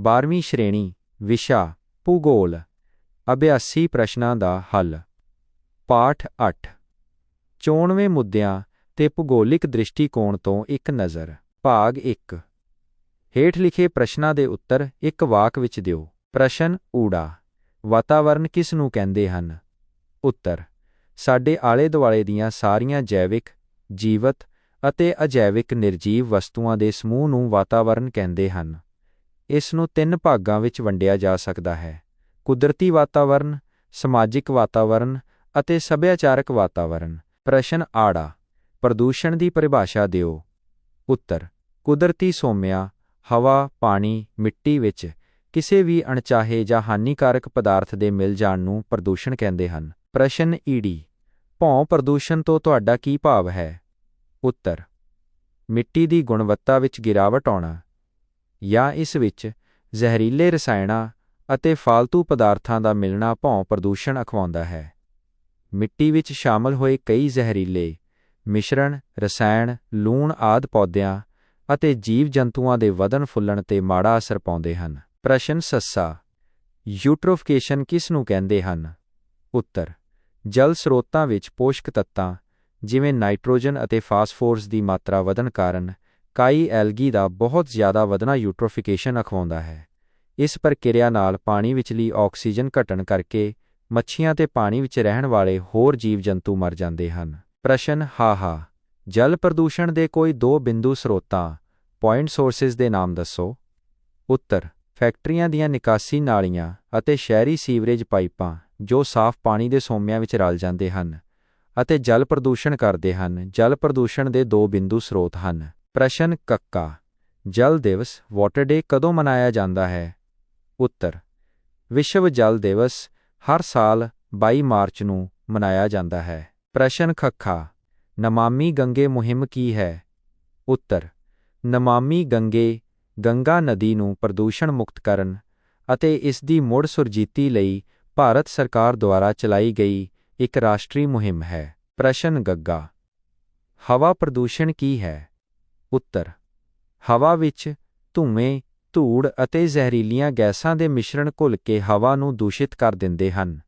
12ਵੀਂ ਸ਼੍ਰੇਣੀ, ਵਿਸ਼ਾ, ਭੂਗੋਲ, ਅਭਿਆਸੀ ਪ੍ਰਸ਼ਨਾਂ ਦਾ ਹੱਲ। ਪਾਠ 8 ਚੋਣਵੇਂ ਮੁੱਦਿਆਂ ਤੇ ਭੂਗੋਲਿਕ ਦ੍ਰਿਸ਼ਟੀਕੋਣ ਤੋਂ ਇੱਕ ਨਜ਼ਰ। ਭਾਗ 1 ਹੇਠ ਲਿਖੇ ਪ੍ਰਸ਼ਨਾਂ ਦੇ ਉੱਤਰ ਇੱਕ ਵਾਕ ਵਿੱਚ ਦਿਓ। ਪ੍ਰਸ਼ਨ, ਊੜਾ। ਵਾਤਾਵਰਣ ਕਿਸ ਨੂੰ ਕਹਿੰਦੇ ਹਨ? ਉੱਤਰ। ਸਾਡੇ ਆਲੇ ਦੁਆਲੇ ਦੀਆਂ ਸਾਰੀਆਂ ਜੈਵਿਕ, ਜੀਵਤ ਅਤੇ ਅਜੈਵਿਕ ਨਿਰਜੀਵ ਵਸਤੂਆਂ ਦੇ ਸਮੂਹ ਨੂੰ ਵਾਤਾਵਰਣ ਕਹਿੰਦੇ ਹਨ। ਇਸ ਨੂੰ ਤਿੰਨ ਭਾਗਾਂ ਵਿੱਚ ਵੰਡਿਆ ਜਾ ਸਕਦਾ ਹੈ। ਕੁਦਰਤੀ ਵਾਤਾਵਰਣ ਸਮਾਜਿਕ ਵਾਤਾਵਰਣ ਅਤੇ ਸੱਭਿਆਚਾਰਕ ਵਾਤਾਵਰਣ ਪ੍ਰਸ਼ਨ ਆੜਾ, ਪ੍ਰਦੂਸ਼ਣ ਦੀ ਪਰਿਭਾਸ਼ਾ ਦਿਓ। ਉੱਤਰ, ਕੁਦਰਤੀ ਸੋਮਿਆਂ, ਹਵਾ, ਪਾਣੀ, ਮਿੱਟੀ ਵਿੱਚ ਕਿਸੇ ਵੀ ਅਣਚਾਹੇ ਜਾਂ ਹਾਨੀਕਾਰਕ ਪਦਾਰਥ ਦੇ ਮਿਲ ਜਾਣ ਨੂੰ ਪ੍ਰਦੂਸ਼ਣ ਕਹਿੰਦੇ ਹਨ। ਪ੍ਰਸ਼ਨ ਈਡੀ, ਭੌਂ ਪ੍ਰਦੂਸ਼ਣ ਤੋਂ ਤੁਹਾਡਾ ਕੀ ਭਾਵ ਹੈ? ਉੱਤਰ, ਮਿੱਟੀ ਦੀ ਗੁਣਵੱਤਾ ਵਿੱਚ ਗਿਰਾਵਟ ਆਉਣਾ। ਜਾਂ ਇਸ ਵਿੱਚ ਜ਼ਹਿਰੀਲੇ ਰਸਾਇਣਾਂ ਅਤੇ ਫਾਲਤੂ ਪਦਾਰਥਾਂ ਦਾ ਮਿਲਣਾ ਭੌਂ ਪ੍ਰਦੂਸ਼ਣ ਅਖਵਾਉਂਦਾ ਹੈ। ਮਿੱਟੀ ਵਿੱਚ ਸ਼ਾਮਲ ਹੋਏ ਕਈ ਜ਼ਹਿਰੀਲੇ ਮਿਸ਼ਰਣ, ਰਸਾਇਣ, ਲੂਣ ਆਦ ਪੌਦਿਆਂ ਅਤੇ ਜੀਵ ਜੰਤੂਆਂ ਦੇ ਵਧਣ ਫੁੱਲਣ ਤੇ ਮਾੜਾ ਅਸਰ ਪਾਉਂਦੇ ਹਨ। ਪ੍ਰਸ਼ਨ ਸੱਸਾ, ਯੂਟ੍ਰੋਫਿਕੇਸ਼ਨ ਕਿਸ ਨੂੰ ਕਹਿੰਦੇ ਹਨ? ਉੱਤਰ, ਜਲ ਸਰੋਤਾਂ ਵਿੱਚ ਪੋਸ਼ਕ ਤੱਤਾਂ ਜਿਵੇਂ ਨਾਈਟ੍ਰੋਜਨ ਅਤੇ ਫਾਸਫੋਰਸ ਦੀ ਮਾਤਰਾ ਵਧਣ ਕਾਰਨ ਕਾਈ ਐਲਗੀ ਦਾ ਬਹੁਤ ਜ਼ਿਆਦਾ ਵਧਣਾ ਯੂਟ੍ਰੋਫਿਕੇਸ਼ਨ ਅਖਵਾਉਂਦਾ ਹੈ। ਇਸ ਪ੍ਰਕਿਰਿਆ ਨਾਲ ਪਾਣੀ ਵਿਚਲੀ ਆਕਸੀਜਨ ਘਟਣ ਕਰਕੇ ਮੱਛੀਆਂ ਤੇ ਪਾਣੀ ਵਿੱਚ ਰਹਿਣ ਵਾਲੇ ਹੋਰ ਜੀਵ ਜੰਤੂ ਮਰ ਜਾਂਦੇ ਹਨ। ਪ੍ਰਸ਼ਨ ਹਾ ਹਾ ਜਲ ਪ੍ਰਦੂਸ਼ਣ ਦੇ ਕੋਈ ਦੋ ਬਿੰਦੂ ਸਰੋਤਾਂ ਪੁਆਇੰਟ ਸੋਰਸਸ ਦੇ ਨਾਮ ਦੱਸੋ। ਉੱਤਰ, ਫੈਕਟਰੀਆਂ ਦੀਆਂ ਨਿਕਾਸੀ ਨਾਲੀਆਂ ਅਤੇ ਸ਼ਹਿਰੀ ਸੀਵਰੇਜ ਪਾਈਪਾਂ ਜੋ ਸਾਫ਼ ਪਾਣੀ ਦੇ ਸੋਮਿਆਂ ਵਿੱਚ ਰਲ ਜਾਂਦੇ ਹਨ ਅਤੇ ਜਲ ਪ੍ਰਦੂਸ਼ਣ ਕਰਦੇ ਹਨ, ਜਲ ਪ੍ਰਦੂਸ਼ਣ ਦੇ ਦੋ ਬਿੰਦੂ ਸਰੋਤ ਹਨ। ਪ੍ਰਸ਼ਨ ਕੱਕਾ, ਜਲ ਦਿਵਸ ਵਾਟਰ ਡੇ ਕਦੋਂ ਮਨਾਇਆ ਜਾਂਦਾ ਹੈ? ਉੱਤਰ, ਵਿਸ਼ਵ ਜਲ ਦਿਵਸ ਹਰ ਸਾਲ 22 ਮਾਰਚ ਨੂੰ ਮਨਾਇਆ ਜਾਂਦਾ ਹੈ। ਪ੍ਰਸ਼ਨ ਖੱਖਾ ਨਮਾਮੀ ਗੰਗੇ ਮੁਹਿੰਮ ਕੀ ਹੈ? ਉੱਤਰ, ਨਮਾਮੀ ਗੰਗੇ ਗੰਗਾ ਨਦੀ ਨੂੰ ਪ੍ਰਦੂਸ਼ਣ ਮੁਕਤ ਕਰਨ ਅਤੇ ਇਸ ਦੀ ਮੁੜ ਸੁਰਜੀਤੀ ਲਈ ਭਾਰਤ ਸਰਕਾਰ ਦੁਆਰਾ ਚਲਾਈ ਗਈ ਇੱਕ ਰਾਸ਼ਟਰੀ ਮੁਹਿੰਮ ਹੈ। ਪ੍ਰਸ਼ਨ ਗੱਗਾ, ਹਵਾ ਪ੍ਰਦੂਸ਼ਣ ਕੀ ਹੈ? ਉੱਤਰ। ਹਵਾ ਵਿੱਚ ਧੂਏ, ਧੂੜ ਅਤੇ ਜ਼ਹਿਰੀਲੀਆਂ ਗੈਸਾਂ ਦੇ ਮਿਸ਼ਰਣ ਘੁਲ ਕੇ ਹਵਾ ਨੂੰ ਦੂਸ਼ਿਤ ਕਰ ਦਿੰਦੇ ਹਨ।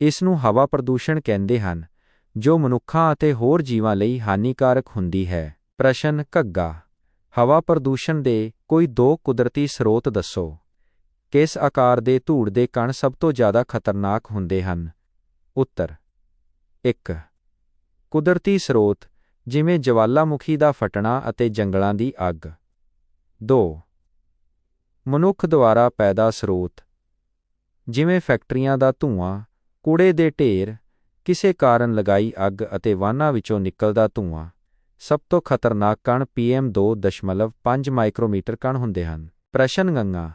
ਇਸ ਨੂੰ ਹਵਾ ਪ੍ਰਦੂਸ਼ਣ ਕਹਿੰਦੇ ਹਨ, ਜੋ ਮਨੁੱਖਾਂ ਅਤੇ ਹੋਰ ਜੀਵਾਂ ਲਈ ਹਾਨੀਕਾਰਕ ਹੁੰਦੀ ਹੈ। ਪ੍ਰਸ਼ਨ ਘੱਗਾ। ਹਵਾ ਪ੍ਰਦੂਸ਼ਣ ਦੇ ਕੋਈ ਦੋ ਕੁਦਰਤੀ ਸਰੋਤ ਦੱਸੋ। ਕਿਸ ਆਕਾਰ ਦੇ ਧੂੜ ਦੇ ਕਣ ਸਭ ਤੋਂ ਜ਼ਿਆਦਾ ਖਤਰਨਾਕ ਹੁੰਦੇ ਹਨ? ਉੱਤਰ। 1 ਕੁਦਰਤੀ ਸਰੋਤ ਜਿਵੇਂ ਜਵਾਲਾਮੁਖੀ ਦਾ ਫਟਣਾ ਅਤੇ ਜੰਗਲਾਂ ਦੀ ਅੱਗ। 2 ਮਨੁੱਖ ਦੁਆਰਾ ਪੈਦਾ ਸਰੋਤ। ਜਿਵੇਂ ਫੈਕਟਰੀਆਂ ਦਾ ਧੂਆਂ, ਕੂੜੇ ਦੇ ਢੇਰ, ਕਿਸੇ ਕਾਰਨ ਲਗਾਈ ਅੱਗ ਅਤੇ ਵਾਹਨਾਂ ਵਿੱਚੋਂ ਨਿਕਲਦਾ ਧੂਆਂ, ਸਭ ਤੋਂ ਖਤਰਨਾਕ ਕਣ PM2.5 ਮਾਈਕਰੋਮੀਟਰ ਕਣ ਹੁੰਦੇ ਹਨ। ਪ੍ਰਸ਼ਨ ਗੰਗਾ,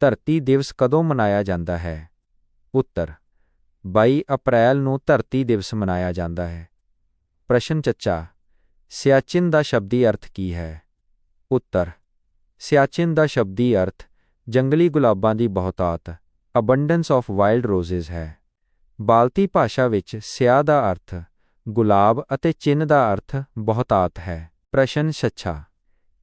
ਧਰਤੀ ਦਿਵਸ ਕਦੋਂ ਮਨਾਇਆ ਜਾਂਦਾ ਹੈ? ਉੱਤਰ 22 ਅਪ੍ਰੈਲ ਨੂੰ ਧਰਤੀ ਦਿਵਸ ਮਨਾਇਆ ਜਾਂਦਾ ਹੈ। ਪ੍ਰਸ਼ਨ ਚੱਚਾ ਸਿਆਚਿਨ ਦਾ ਸ਼ਬਦੀ ਅਰਥ ਕੀ ਹੈ? ਉੱਤਰ, ਸਿਆਚਿਨ ਦਾ ਸ਼ਬਦੀ ਅਰਥ ਜੰਗਲੀ ਗੁਲਾਬਾਂ ਦੀ ਬਹੁਤਾਤ ਅਬੰਡੈਂਸ ਆਫ ਵਾਈਲਡ ਰੋਜ਼ਸ ਹੈ। ਬਾਲਤੀ ਭਾਸ਼ਾ ਵਿੱਚ ਸਿਆ ਦਾ ਅਰਥ ਗੁਲਾਬ ਅਤੇ ਚਿੰਨ ਦਾ ਅਰਥ ਬਹੁਤਾਤ ਹੈ। ਪ੍ਰਸ਼ਨ ਛੱਛਾ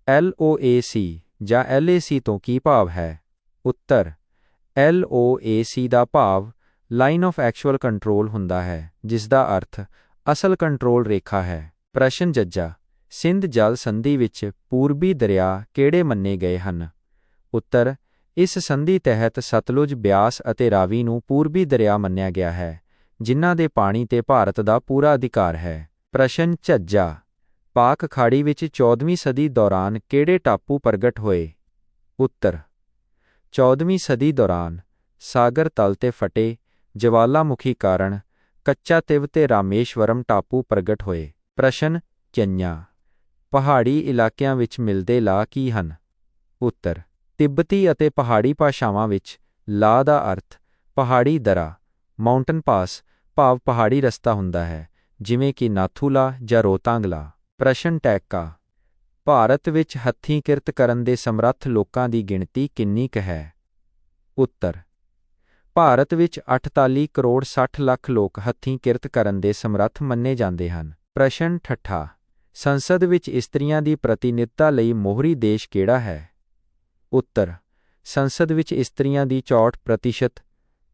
ਐੱਲ ਓ ਏ ਸੀ ਜਾਂ ਐੱਲ ਏ ਸੀ ਤੋਂ ਕੀ ਭਾਵ ਹੈ? ਉੱਤਰ ਐੱਲ ਓ ਏ ਸੀ ਦਾ ਭਾਵ ਲਾਈਨ ਆਫ ਐਕਚੁਅਲ ਕੰਟਰੋਲ ਹੁੰਦਾ ਹੈ ਜਿਸ ਦਾ ਅਰਥ ਅਸਲ ਕੰਟਰੋਲ ਰੇਖਾ ਹੈ। ਪ੍ਰਸ਼ਨ ਜੱਜਾ, ਸਿੰਧ ਜਲ ਸੰਧੀ ਵਿੱਚ ਪੂਰਬੀ ਦਰਿਆ ਕਿਹੜੇ ਮੰਨੇ ਗਏ ਹਨ? ਉੱਤਰ, ਇਸ ਸੰਧੀ ਤਹਿਤ ਸਤਲੁਜ ਬਿਆਸ ਅਤੇ ਰਾਵੀ ਨੂੰ ਪੂਰਬੀ ਦਰਿਆ ਮੰਨਿਆ ਗਿਆ ਹੈ, ਜਿਨ੍ਹਾਂ ਦੇ ਪਾਣੀ ਤੇ ਭਾਰਤ ਦਾ ਪੂਰਾ ਅਧਿਕਾਰ ਹੈ। ਪ੍ਰਸ਼ਨ ਝੱਜਾ, ਪਾਕ ਖਾੜੀ ਵਿੱਚ 14ਵੀਂ ਸਦੀ ਦੌਰਾਨ ਕਿਹੜੇ ਟਾਪੂ ਪ੍ਰਗਟ ਹੋਏ? ਉੱਤਰ 14ਵੀਂ ਸਦੀ ਦੌਰਾਨ ਸਾਗਰ ਤਲ ਤੇ ਫਟੇ, ਜਵਾਲਾਮੁਖੀ ਕਾਰਨ ਕੱਚਾ ਤਿਵ ਤੇ ਰਾਮੇਸ਼ਵਰਮ ਟਾਪੂ ਪ੍ਰਗਟ ਹੋਏ। ਪ੍ਰਸ਼ਨ ਕਿੰਨਿਆ ਪਹਾੜੀ ਇਲਾਕਿਆਂ ਵਿੱਚ ਮਿਲਦੇ ਲਾ ਕੀ ਹਨ? ਉੱਤਰ, ਤਿੱਬਤੀ ਅਤੇ ਪਹਾੜੀ ਭਾਸ਼ਾਵਾਂ ਵਿੱਚ ਲਾ ਦਾ ਅਰਥ ਪਹਾੜੀ ਦਰਾ, ਮਾਊਂਟਨ ਪਾਸ, ਭਾਵ ਪਹਾੜੀ ਰਸਤਾ ਹੁੰਦਾ ਹੈ, ਜਿਵੇਂ ਕਿ ਨਾਥੂਲਾ ਜਾਂ ਰੋਤਾਂਗਲਾ ਪ੍ਰਸ਼ਨ, ਟੈਕਾ, ਭਾਰਤ ਵਿੱਚ ਹੱਥੀਂ ਕਿਰਤ ਕਰਨ ਦੇ ਸਮਰੱਥ ਲੋਕਾਂ ਦੀ ਗਿਣਤੀ ਕਿੰਨੀ ਕੁ ਹੈ? ਉੱਤਰ, ਭਾਰਤ ਵਿੱਚ 48 ਕਰੋੜ 60 ਲੱਖ ਲੋਕ ਹੱਥੀਂ ਕਿਰਤ ਕਰਨ ਦੇ ਸਮਰੱਥ ਮੰਨੇ ਜਾਂਦੇ ਹਨ। ਪ੍ਰਸ਼ਨ ਠੱਠਾ, ਸੰਸਦ ਵਿੱਚ ਇਸਤਰੀਆਂ ਦੀ ਪ੍ਰਤੀਨਿਧਤਾ ਲਈ ਮੋਹਰੀ ਦੇਸ਼ ਕਿਹੜਾ ਹੈ? ਉੱਤਰ, ਸੰਸਦ ਵਿੱਚ ਇਸਤਰੀਆਂ ਦੀ 64%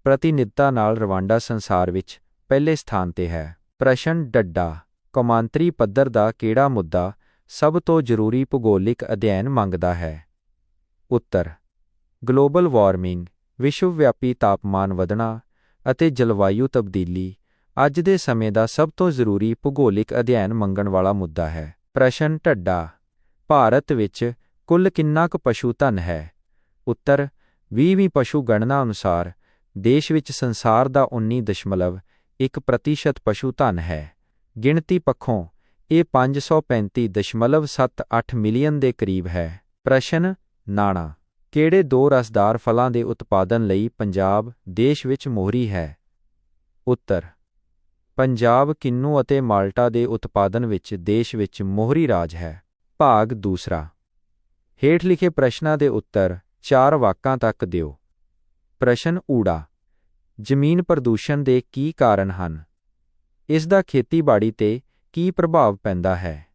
ਪ੍ਰਤੀਨਿਧਤਾ ਨਾਲ ਰਵਾਂਡਾ ਸੰਸਾਰ ਵਿੱਚ ਪਹਿਲੇ ਸਥਾਨ ਤੇ ਹੈ। ਪ੍ਰਸ਼ਨ ਡੱਡਾ, ਕੌਮਾਂਤਰੀ ਪੱਧਰ ਦਾ ਕਿਹੜਾ ਮੁੱਦਾ ਸਭ ਤੋਂ ਜ਼ਰੂਰੀ ਭੂਗੋਲਿਕ ਅਧਿਐਨ ਮੰਗਦਾ ਹੈ? ਉੱਤਰ, ਗਲੋਬਲ ਵਾਰਮਿੰਗ, ਵਿਸ਼ਵ ਵਿਆਪੀ ਤਾਪਮਾਨ ਵਧਣਾ ਅਤੇ ਜਲਵਾਯੂ ਤਬਦੀਲੀ ਅੱਜ ਦੇ ਸਮੇਂ ਦਾ ਸਭ ਤੋਂ ਜ਼ਰੂਰੀ ਭੂਗੋਲਿਕ ਅਧਿਐਨ ਮੰਗਣ ਵਾਲਾ ਮੁੱਦਾ ਹੈ। ਪ੍ਰਸ਼ਨ ਢੱਡਾ। ਭਾਰਤ ਵਿੱਚ ਕੁੱਲ ਕਿੰਨਾ ਕੁ ਪਸ਼ੂ ਧਨ ਹੈ? ਉੱਤਰ 20ਵੀਂ ਪਸ਼ੂ ਗਣਨਾ ਅਨੁਸਾਰ ਦੇਸ਼ ਵਿੱਚ ਸੰਸਾਰ ਦਾ 19.1% ਪਸ਼ੂ ਧਨ ਹੈ। ਗਿਣਤੀ ਪੱਖੋਂ, ਇਹ 535.78 ਮਿਲੀਅਨ ਦੇ ਕਰੀਬ ਹੈ। ਪ੍ਰਸ਼ਨ, ਨਾਣਾ। ਕਿਹੜੇ ਦੋ ਰਸਦਾਰ ਫਲਾਂ ਦੇ ਉਤਪਾਦਨ ਲਈ ਪੰਜਾਬ ਦੇਸ਼ ਵਿੱਚ ਮੋਹਰੀ ਹੈ? ਉੱਤਰ ਪੰਜਾਬ ਕਿੰਨੂ ਅਤੇ ਮਾਲਟਾ ਦੇ ਉਤਪਾਦਨ ਵਿੱਚ ਦੇਸ਼ ਵਿੱਚ ਮੋਹਰੀ ਰਾਜ ਹੈ। ਭਾਗ ਦੂਸਰਾ। ਹੇਠ ਲਿਖੇ ਪ੍ਰਸ਼ਨਾਂ ਦੇ ਉੱਤਰ ਚਾਰ ਵਾਕਾਂ ਤੱਕ ਦਿਓ। ਪ੍ਰਸ਼ਨ ਊੜਾ। ਜ਼ਮੀਨ ਪ੍ਰਦੂਸ਼ਣ ਦੇ ਕੀ ਕਾਰਨ ਹਨ? ਇਸ ਦਾ ਖੇਤੀਬਾੜੀ ਤੇ ਕੀ ਪ੍ਰਭਾਵ ਪੈਂਦਾ ਹੈ?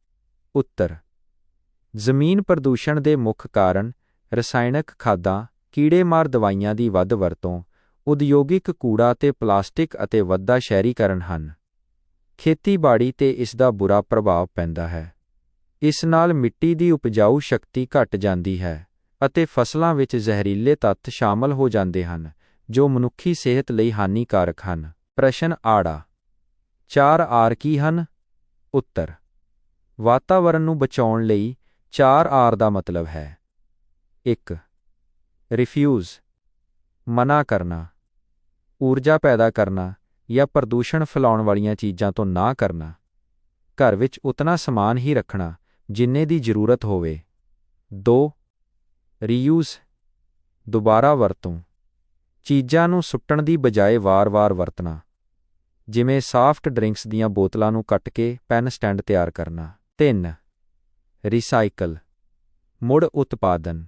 ਉੱਤਰ। ਜ਼ਮੀਨ ਪ੍ਰਦੂਸ਼ਣ ਦੇ ਮੁੱਖ ਕਾਰਨ ਰਸਾਇਣਕ ਖਾਦਾਂ, ਕੀੜੇਮਾਰ ਦਵਾਈਆਂ ਦੀ ਵੱਧ ਵਰਤੋਂ ਉਦਯੋਗਿਕ ਕੂੜਾ ਤੇ ਪਲਾਸਟਿਕ ਅਤੇ ਵੱਧਦਾ ਸ਼ਹਿਰੀਕਰਨ ਹਨ। ਖੇਤੀਬਾੜੀ ਤੇ ਇਸ ਦਾ ਬੁਰਾ ਪ੍ਰਭਾਵ ਪੈਂਦਾ ਹੈ। ਇਸ ਨਾਲ ਮਿੱਟੀ ਦੀ ਉਪਜਾਊ ਸ਼ਕਤੀ ਘਟ ਜਾਂਦੀ ਹੈ ਅਤੇ ਫਸਲਾਂ ਵਿੱਚ ਜ਼ਹਿਰੀਲੇ ਤੱਤ ਸ਼ਾਮਲ ਹੋ ਜਾਂਦੇ ਹਨ, ਜੋ ਮਨੁੱਖੀ ਸਿਹਤ ਲਈ ਹਾਨੀਕਾਰਕ ਹਨ। ਪ੍ਰਸ਼ਨ ਆੜਾ। ਚਾਰ ਆਰ ਕੀ ਹਨ? ਉੱਤਰ। ਵਾਤਾਵਰਣ ਨੂੰ ਬਚਾਉਣ ਲਈ ਚਾਰ ਆਰ ਦਾ ਮਤਲਬ ਹੈ। 1 ਰਿਫਿਊਜ਼। ਮਨਾ ਕਰਨਾ। ਊਰਜਾ ਪੈਦਾ ਕਰਨਾ ਜਾਂ ਪ੍ਰਦੂਸ਼ਣ ਫੈਲਾਉਣ ਵਾਲੀਆਂ ਚੀਜ਼ਾਂ ਤੋਂ ਨਾ ਕਰਨਾ। ਘਰ ਵਿੱਚ ਉਤਨਾ ਸਮਾਨ ਹੀ ਰੱਖਣਾ ਜਿੰਨੇ ਦੀ ਜ਼ਰੂਰਤ ਹੋਵੇ। 2 ਰੀਯੂਜ਼ ਦੁਬਾਰਾ ਵਰਤੋਂ। ਚੀਜ਼ਾਂ ਨੂੰ ਸੁੱਟਣ ਦੀ ਬਜਾਏ ਵਾਰ-ਵਾਰ ਵਰਤਣਾ। ਜਿਵੇਂ ਸਾਫਟ ਡਰਿੰਕਸ ਦੀਆਂ ਬੋਤਲਾਂ ਨੂੰ ਕੱਟ ਕੇ ਪੈਨ ਸਟੈਂਡ ਤਿਆਰ ਕਰਨਾ। 3 ਰੀਸਾਈਕਲ ਮੁੜ ਉਤਪਾਦਨ।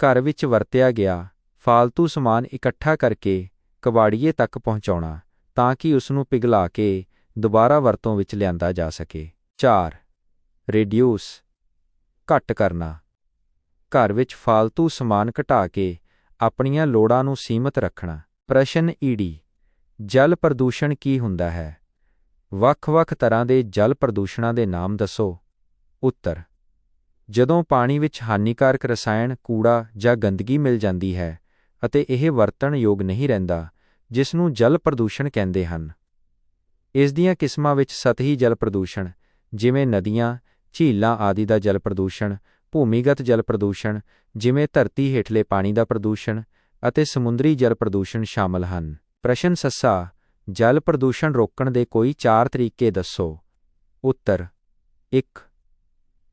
ਘਰ ਵਿੱਚ ਵਰਤਿਆ ਗਿਆ ਫਾਲਤੂ ਸਮਾਨ ਇਕੱਠਾ ਕਰਕੇ ਕਬਾੜੀਏ ਤੱਕ ਪਹੁੰਚਾਉਣਾ, ਤਾਂ ਕਿ ਉਸ ਨੂੰ ਪਿਘਲਾ ਕੇ ਦੁਬਾਰਾ ਵਰਤੋਂ ਵਿੱਚ ਲਿਆਂਦਾ ਜਾ ਸਕੇ। 4 ਰਿਡਿਊਸ ਘੱਟ ਕਰਨਾ। ਘਰ ਵਿੱਚ ਫਾਲਤੂ ਸਮਾਨ ਘਟਾ ਕੇ ਆਪਣੀਆਂ ਲੋੜਾਂ ਨੂੰ ਸੀਮਤ ਰੱਖਣਾ। ਪ੍ਰਸ਼ਨ ਈਡੀ ਜਲ ਪ੍ਰਦੂਸ਼ਣ ਕੀ ਹੁੰਦਾ ਹੈ? ਵੱਖ-ਵੱਖ ਤਰ੍ਹਾਂ ਦੇ ਜਲ ਪ੍ਰਦੂਸ਼ਣਾਂ ਦੇ ਨਾਮ ਦੱਸੋ। ਉੱਤਰ, ਜਦੋਂ ਪਾਣੀ ਵਿੱਚ ਹਾਨੀਕਾਰਕ ਰਸਾਇਣ, ਕੂੜਾ ਜਾਂ ਗੰਦਗੀ ਮਿਲ ਜਾਂਦੀ ਹੈ ਅਤੇ ਇਹ ਵਰਤਣ ਯੋਗ ਨਹੀਂ ਰਹਿੰਦਾ ਜਿਸ ਨੂੰ ਜਲ ਪ੍ਰਦੂਸ਼ਣ ਕਹਿੰਦੇ ਹਨ। ਇਸ ਦੀਆਂ ਕਿਸਮਾਂ ਵਿੱਚ ਸਤਹੀ ਜਲ ਪ੍ਰਦੂਸ਼ਣ, ਜਿਵੇਂ ਨਦੀਆਂ, ਝੀਲਾਂ ਆਦਿ ਦਾ ਜਲ ਪ੍ਰਦੂਸ਼ਣ, ਭੂਮੀਗਤ ਜਲ ਪ੍ਰਦੂਸ਼ਣ, ਜਿਵੇਂ ਧਰਤੀ ਹੇਠਲੇ ਪਾਣੀ ਦਾ ਪ੍ਰਦੂਸ਼ਣ ਅਤੇ ਸਮੁੰਦਰੀ ਜਲ ਪ੍ਰਦੂਸ਼ਣ ਸ਼ਾਮਲ ਹਨ। ਪ੍ਰਸ਼ਨ ਸੱਸਾ, ਜਲ ਪ੍ਰਦੂਸ਼ਣ ਰੋਕਣ ਦੇ ਕੋਈ ਚਾਰ ਤਰੀਕੇ ਦੱਸੋ। ਉੱਤਰ 1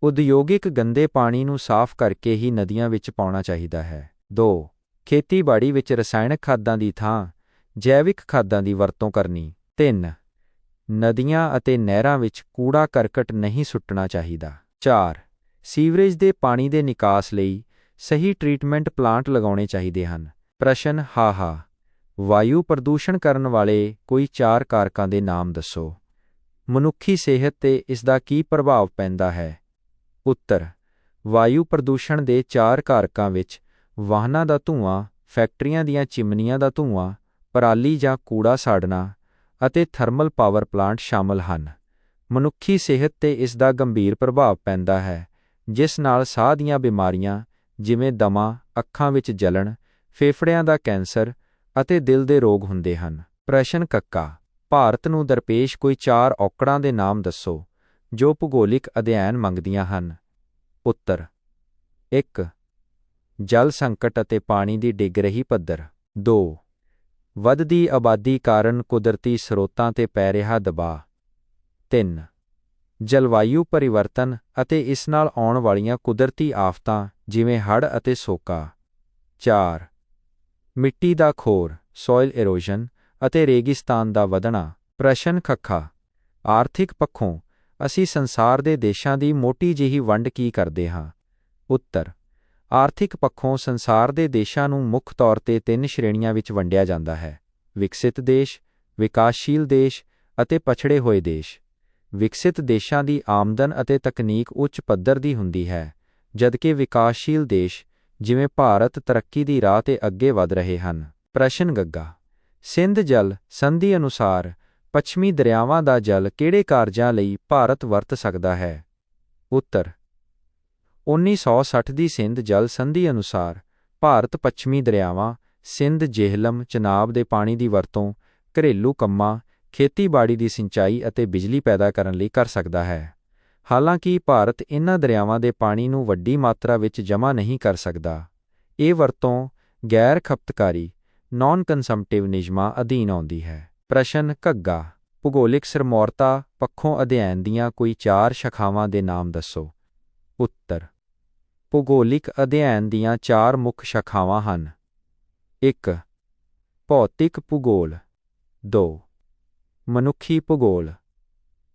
ਉਦਯੋਗਿਕ ਗੰਦੇ ਪਾਣੀ ਨੂੰ ਸਾਫ਼ ਕਰਕੇ ਹੀ ਨਦੀਆਂ ਵਿੱਚ ਪਾਉਣਾ ਚਾਹੀਦਾ ਹੈ। 2 ਖੇਤੀਬਾੜੀ ਵਿੱਚ ਰਸਾਇਣਕ ਖਾਦਾਂ ਦੀ ਥਾਂ, ਜੈਵਿਕ ਖਾਦਾਂ ਦੀ ਵਰਤੋਂ ਕਰਨੀ। 3 ਨਦੀਆਂ ਅਤੇ ਨਹਿਰਾਂ ਵਿੱਚ ਕੂੜਾ ਕਰਕਟ ਨਹੀਂ ਸੁੱਟਣਾ ਚਾਹੀਦਾ। 4 ਸੀਵਰੇਜ ਦੇ ਪਾਣੀ ਦੇ ਨਿਕਾਸ ਲਈ ਸਹੀ ਟ੍ਰੀਟਮੈਂਟ ਪਲਾਂਟ ਲਗਾਉਣੇ ਚਾਹੀਦੇ ਹਨ। ਪ੍ਰਸ਼ਨ ਹਾ ਹਾ ਵਾਯੂ ਪ੍ਰਦੂਸ਼ਣ ਕਰਨ ਵਾਲੇ ਕੋਈ ਚਾਰ ਕਾਰਕਾਂ ਦੇ ਨਾਮ ਦੱਸੋ। ਮਨੁੱਖੀ ਸਿਹਤ ਤੇ ਇਸ ਦਾ ਕੀ ਪ੍ਰਭਾਵ ਪੈਂਦਾ ਹੈ? ਉੱਤਰ, ਵਾਯੂ ਪ੍ਰਦੂਸ਼ਣ ਦੇ ਚਾਰ ਕਾਰਕਾਂ ਵਿੱਚ ਵਾਹਨਾਂ ਦਾ ਧੂਆਂ, ਫੈਕਟਰੀਆਂ ਦੀਆਂ ਚਿਮਨੀਆਂ ਦਾ ਧੂਆਂ, ਪਰਾਲੀ ਜਾਂ ਕੂੜਾ ਸਾੜਨਾ ਅਤੇ ਥਰਮਲ ਪਾਵਰ ਪਲਾਂਟ ਸ਼ਾਮਲ ਹਨ। ਮਨੁੱਖੀ ਸਿਹਤ ਤੇ ਇਸ ਦਾ ਗੰਭੀਰ ਪ੍ਰਭਾਵ ਪੈਂਦਾ ਹੈ, ਜਿਸ ਨਾਲ ਸਾਹ ਦੀਆਂ ਬਿਮਾਰੀਆਂ ਜਿਵੇਂ ਦਮਾ, ਅੱਖਾਂ ਵਿੱਚ ਜਲਣ, ਫੇਫੜਿਆਂ ਦਾ ਕੈਂਸਰ ਅਤੇ ਦਿਲ ਦੇ ਰੋਗ ਹੁੰਦੇ ਹਨ। ਪ੍ਰਸ਼ਨ ਕੱਕਾ, ਭਾਰਤ ਨੂੰ ਦਰਪੇਸ਼ ਕੋਈ ਚਾਰ ਔਕੜਾਂ ਦੇ ਨਾਮ ਦੱਸੋ ਜੋ ਭੂਗੋਲਿਕ ਅਧਿਐਨ ਮੰਗਦੀਆਂ ਹਨ? ਉੱਤਰ 1 ਜਲ ਸੰਕਟ ਅਤੇ ਪਾਣੀ ਦੀ ਡਿੱਗ ਰਹੀ ਪੱਧਰ। 2 ਵੱਧਦੀ ਆਬਾਦੀ ਕਾਰਨ ਕੁਦਰਤੀ ਸਰੋਤਾਂ ਤੇ ਪੈ ਰਿਹਾ ਦਬਾਅ। 3 ਜਲਵਾਯੂ ਪਰਿਵਰਤਨ ਅਤੇ ਇਸ ਨਾਲ ਆਉਣ ਵਾਲੀਆਂ ਕੁਦਰਤੀ ਆਫਤਾਂ, ਜਿਵੇਂ ਹੜ੍ਹ ਅਤੇ ਸੋਕਾ। 4 ਮਿੱਟੀ ਦਾ ਖੋਰ ਸੋਇਲ ਇਰੋਜਨ ਅਤੇ ਰੇਗਿਸਤਾਨ ਦਾ ਵਧਣਾ, ਪ੍ਰਸ਼ਨ ਖੱਖਾ। ਆਰਥਿਕ ਪੱਖੋਂ ਅਸੀਂ ਸੰਸਾਰ ਦੇ ਦੇਸ਼ਾਂ ਦੀ ਮੋਟੀ ਜਿਹੀ ਵੰਡ ਕੀ ਕਰਦੇ ਹਾਂ? ਉੱਤਰ। ਆਰਥਿਕ ਪੱਖੋਂ ਸੰਸਾਰ ਦੇ ਦੇਸ਼ਾਂ ਨੂੰ ਮੁੱਖ ਤੌਰ ਤੇ ਤਿੰਨ ਸ਼੍ਰੇਣੀਆਂ ਵਿੱਚ ਵੰਡਿਆ ਜਾਂਦਾ ਹੈ। ਵਿਕਸਿਤ ਦੇਸ਼, ਵਿਕਾਸਸ਼ੀਲ ਦੇਸ਼ ਅਤੇ ਪਛੜੇ ਹੋਏ ਦੇਸ਼। ਵਿਕਸਿਤ ਦੇਸ਼ਾਂ ਦੀ ਆਮਦਨ ਅਤੇ ਤਕਨੀਕ ਉੱਚ ਪੱਧਰ ਦੀ ਹੁੰਦੀ ਹੈ, ਜਦਕਿ ਵਿਕਾਸਸ਼ੀਲ ਦੇਸ਼ ਜਿਵੇਂ ਭਾਰਤ ਤਰੱਕੀ ਦੀ ਰਾਹ ਤੇ ਅੱਗੇ ਵਧ ਰਹੇ ਹਨ। ਪ੍ਰਸ਼ਨ ਗੱਗਾ, ਸਿੰਧ ਜਲ ਸੰਧੀ ਅਨੁਸਾਰ ਪੱਛਮੀ ਦਰਿਆਵਾਂ ਦਾ ਜਲ ਕਿਹੜੇ ਕਾਰਜਾਂ ਲਈ ਭਾਰਤ ਵਰਤ ਸਕਦਾ ਹੈ? ਉੱਤਰ 1960 ਦੀ ਸਿੰਧ ਜਲ ਸੰਧੀ ਅਨੁਸਾਰ ਭਾਰਤ ਪੱਛਮੀ ਦਰਿਆਵਾਂ, ਸਿੰਧ ਜੇਹਲਮ, ਚਨਾਬ ਦੇ ਪਾਣੀ ਦੀ ਵਰਤੋਂ, ਘਰੇਲੂ ਕੰਮਾਂ, ਖੇਤੀਬਾੜੀ ਦੀ ਸਿੰਚਾਈ ਅਤੇ ਬਿਜਲੀ ਪੈਦਾ ਕਰਨ ਲਈ ਕਰ ਸਕਦਾ ਹੈ। ਹਾਲਾਂਕਿ ਭਾਰਤ ਇਨ੍ਹਾਂ ਦਰਿਆਵਾਂ ਦੇ ਪਾਣੀ ਨੂੰ ਵੱਡੀ ਮਾਤਰਾ ਵਿੱਚ ਜਮ੍ਹਾਂ ਨਹੀਂ ਕਰ ਸਕਦਾ। ਇਹ ਵਰਤੋਂ ਗੈਰ ਖਪਤਕਾਰੀ ਨਾਨ ਕੰਸੰਪਟਿਵ ਨਿਯਮਾਂ ਅਧੀਨ ਆਉਂਦੀ ਹੈ। ਪ੍ਰਸ਼ਨ ਘੱਗਾ, ਭੂਗੋਲਿਕ ਸਰਮੌਰਤਾ ਪੱਖੋਂ ਅਧਿਐਨ ਦੀਆਂ ਕੋਈ ਚਾਰ ਸ਼ਾਖਾਵਾਂ ਦੇ ਨਾਮ ਦੱਸੋ? ਉੱਤਰ ਭੂਗੋਲਿਕ ਅਧਿਐਨ ਦੀਆਂ ਚਾਰ ਮੁੱਖ ਸ਼ਾਖਾਵਾਂ ਹਨ। 1 ਭੌਤਿਕ ਭੂਗੋਲ। 2 ਮਨੁੱਖੀ ਭੂਗੋਲ।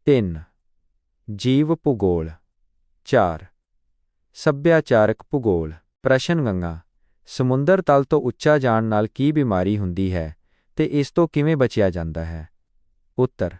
3 ਜੀਵ ਭੂਗੋਲ। 4 ਸੱਭਿਆਚਾਰਕ ਭੂਗੋਲ। ਪ੍ਰਸ਼ਨ ਗੰਗਾ ਸਮੁੰਦਰ ਤਲ ਤੋਂ ਉੱਚਾ ਜਾਣ ਨਾਲ ਕੀ ਬਿਮਾਰੀ ਹੁੰਦੀ ਹੈ ਤੇ ਇਸ ਤੋਂ ਕਿਵੇਂ ਬਚਿਆ ਜਾਂਦਾ ਹੈ? ਉੱਤਰ,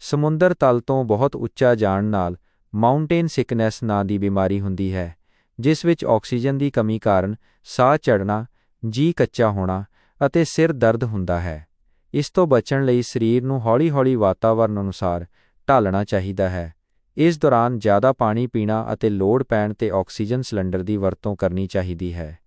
ਸਮੁੰਦਰ ਤਲ ਤੋਂ ਬਹੁਤ ਉੱਚਾ ਜਾਣ ਨਾਲ ਮਾਊਂਟੇਨ ਸਿਕਨੈਸ ਨਾਂ ਦੀ ਬਿਮਾਰੀ ਹੁੰਦੀ ਹੈ ਜਿਸ ਵਿੱਚ ਆਕਸੀਜਨ ਦੀ ਕਮੀ ਕਾਰਨ ਸਾਹ ਚੜ੍ਹਨਾ ਜੀ ਕੱਚਾ ਹੋਣਾ ਅਤੇ ਸਿਰ ਦਰਦ ਹੁੰਦਾ ਹੈ। ਇਸ ਤੋਂ ਬਚਣ ਲਈ ਸਰੀਰ ਨੂੰ ਹੌਲੀ-ਹੌਲੀ ਵਾਤਾਵਰਣ ਅਨੁਸਾਰ ਢਾਲਣਾ ਚਾਹੀਦਾ ਹੈ। ਇਸ ਦੌਰਾਨ ਜ਼ਿਆਦਾ ਪਾਣੀ ਪੀਣਾ ਅਤੇ ਲੋੜ ਪੈਣ ਤੇ ਆਕਸੀਜਨ ਸਿਲੰਡਰ ਦੀ ਵਰਤੋਂ ਕਰਨੀ ਚਾਹੀਦੀ ਹੈ।